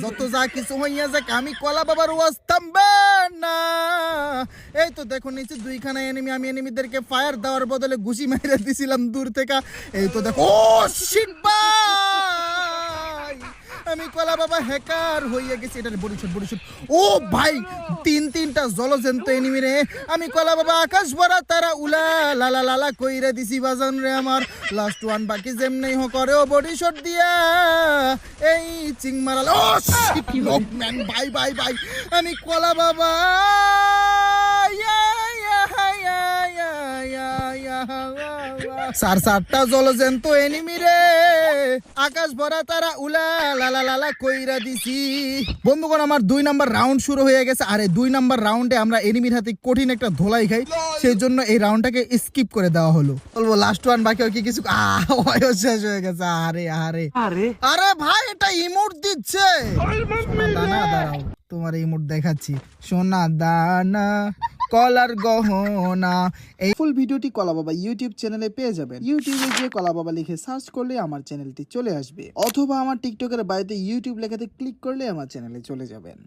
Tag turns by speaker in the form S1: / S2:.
S1: যত যা কিছু হইয়া যাক, আমি কলা বাবার ওয়াজ না। এই তো দেখো, নিচে দুইখানা এনিমি আমি এনিমিদেরকে ফায়ার দেওয়ার বদলে ঘুষি মেরে দিছিলাম দূর থেকে। এই তো দেখো, ও শিট আমি কলা বাবা হ্যাকার হইয়া গেছি। এটা বডি শট ও ভাই তিন তিনটা জলজন্ত এনিমি রে। আমি কলা বাবা আকাশ ভরা তারা উলা লালা লালা কইরে দিছি বাজান রে আমার। লাস্ট ওয়ান বাকি যেমনি হোক করে ও বডি শট দিয়া। এই চিং মারাল ও ম্যান বাই বাই বাই আমি কলা বাবা ইয়া, ইয়া। সার সাতটা এনিমি রে। আকাশ ভরা তারা উলা লালা লালা কইরা দিছি। বন্ধুগণ আমার দুই নাম্বার রাউন্ড শুরু হয়ে গেছে। আর এই দুই নাম্বার রাউন্ডে আমরা এনিমির হাতে কঠিন একটা ধোলাই খাই। সেই জন্য এই রাউন্ডটাকে স্কিপ করে দেওয়া হলো। বলব লাস্ট ওয়ান বাকি আর কি কিছু শেষ হয়ে গেছে। আরে আরে।
S2: আরে।
S1: আরে ভাই এটা ইমোট দিচ্ছে। দাঁড়াও তোমার ইমোট দেখাচ্ছি। সোনা দানা কলার গহনা। এই ফুল ভিডিওটি কলা বাবা ইউটিউব চ্যানেলে পেয়ে যাবেন। ইউটিউবে গিয়ে কলা বাবা লিখে সার্চ করলে আমার চ্যানেলটি চলে আসবে। অথবা আমার টিকটকের বাড়িতে ইউটিউব লেখাতে ক্লিক করলে আমার চ্যানেলে চলে যাবেন।